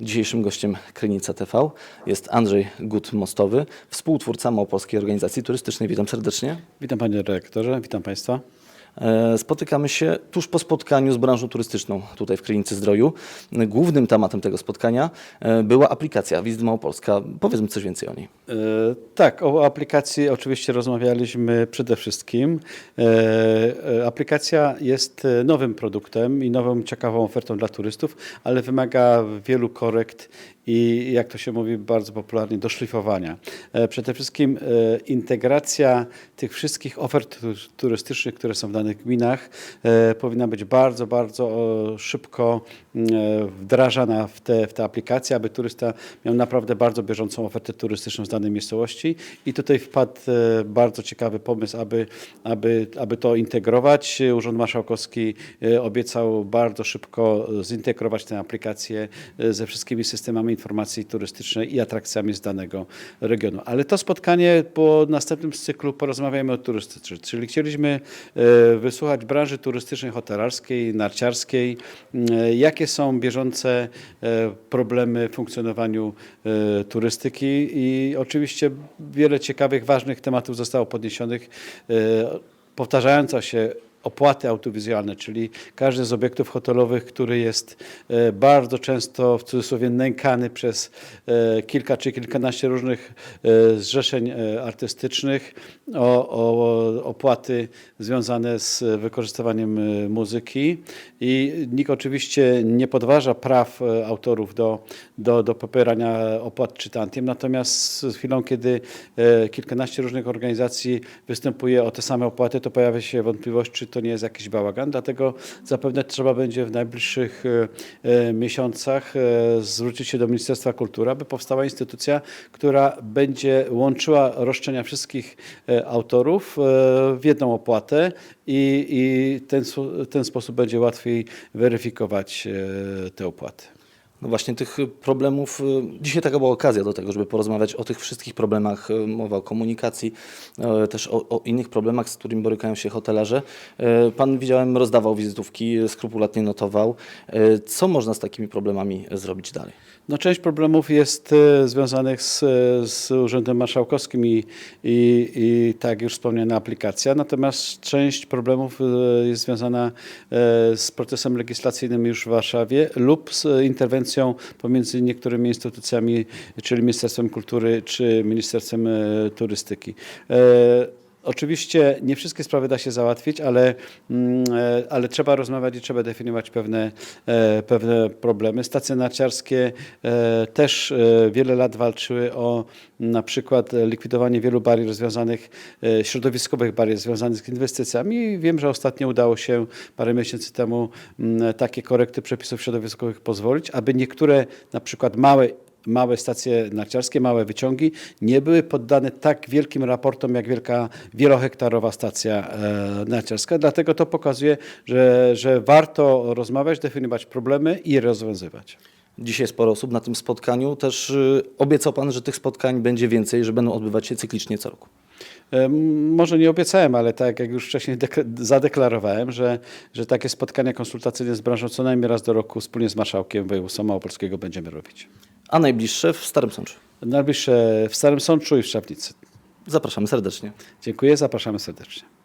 Dzisiejszym gościem Krynica TV jest Andrzej Gut-Mostowy, współtwórca Małopolskiej Organizacji Turystycznej. Witam serdecznie. Witam panie dyrektorze, witam państwa. E, Spotykamy się tuż po spotkaniu z branżą turystyczną tutaj w Krynicy Zdroju. Głównym tematem tego spotkania e, była aplikacja Wizyt Małopolska. Powiedzmy coś więcej o niej. E, tak, o aplikacji oczywiście rozmawialiśmy przede wszystkim. Aplikacja jest nowym produktem i nową ciekawą ofertą dla turystów, ale wymaga wielu korekt i jak to się mówi bardzo popularnie, doszlifowania. Przede wszystkim integracja tych wszystkich ofert tu- turystycznych, które są w danych gminach, e, powinna być bardzo, bardzo szybko e, wdrażana w te, w te aplikacje, aby turysta miał naprawdę bardzo bieżącą ofertę turystyczną z danej miejscowości. I tutaj wpadł e, bardzo ciekawy pomysł, aby, aby, aby to integrować. Urząd Marszałkowski obiecał bardzo szybko zintegrować tę aplikację ze wszystkimi systemami informacji turystycznej i atrakcjami z danego regionu. Ale to spotkanie po następnym cyklu porozmawiajmy o turystyce, czyli chcieliśmy wysłuchać branży turystycznej, hotelarskiej, narciarskiej, e, jakie są bieżące e, problemy w funkcjonowaniu e, turystyki i oczywiście wiele ciekawych, ważnych tematów zostało podniesionych. Powtarzająca się opłaty autowizualne, czyli każdy z obiektów hotelowych, który jest e, bardzo często w cudzysłowie nękany przez e, kilka czy kilkanaście różnych e, zrzeszeń artystycznych o, o opłaty związane z wykorzystywaniem muzyki. I nikt oczywiście nie podważa praw autorów do, do, do pobierania opłat czy tantiem, natomiast z chwilą, kiedy kilkanaście różnych organizacji występuje o te same opłaty, to pojawia się wątpliwość, czy to nie jest jakiś bałagan, dlatego zapewne trzeba będzie w najbliższych e, e, miesiącach e, zwrócić się do Ministerstwa Kultury, aby powstała instytucja, która będzie łączyła roszczenia wszystkich autorów w jedną opłatę i, i ten, ten sposób będzie łatwiej weryfikować te opłaty. No właśnie tych problemów, y, dzisiaj taka była okazja do tego, żeby porozmawiać o tych wszystkich problemach, y, mowa o komunikacji, y, też o, o innych problemach, z którymi borykają się hotelarze. Y, Pan widziałem rozdawał wizytówki, skrupulatnie notował. Y, Co można z takimi problemami zrobić dalej? No, część problemów jest e, związanych z, z Urzędem Marszałkowskim i, i, i tak już wspomniana aplikacja, natomiast część problemów e, jest związana e, z procesem legislacyjnym już w Warszawie lub z interwencją pomiędzy niektórymi instytucjami, czyli Ministerstwem Kultury czy Ministerstwem e, Turystyki. Oczywiście nie wszystkie sprawy da się załatwić, ale, mm, e, ale trzeba rozmawiać i trzeba definiować pewne, e, pewne problemy. Stacje narciarskie e, też wiele lat walczyły o na przykład likwidowanie wielu barier związanych, środowiskowych barier związanych z inwestycjami. I Wiem, że ostatnio udało się parę miesięcy temu mm, takie korekty przepisów środowiskowych pozwolić, aby niektóre na przykład małe małe stacje narciarskie, małe wyciągi nie były poddane tak wielkim raportom jak wielka wielohektarowa stacja e, narciarska. Dlatego to pokazuje, że, że warto rozmawiać, definiować problemy i je rozwiązywać. Dzisiaj sporo osób na tym spotkaniu. Też y, obiecał Pan, że tych spotkań będzie więcej, że będą odbywać się cyklicznie co roku. E, Może nie obiecałem, ale tak jak już wcześniej dek- zadeklarowałem, że, że takie spotkania konsultacyjne z branżą co najmniej raz do roku wspólnie z marszałkiem województwa małopolskiego będziemy robić. A najbliższe w Starym Sączu. Najbliższe w Starym Sączu i w Szczawnicy. Zapraszamy serdecznie. Dziękuję, zapraszamy serdecznie.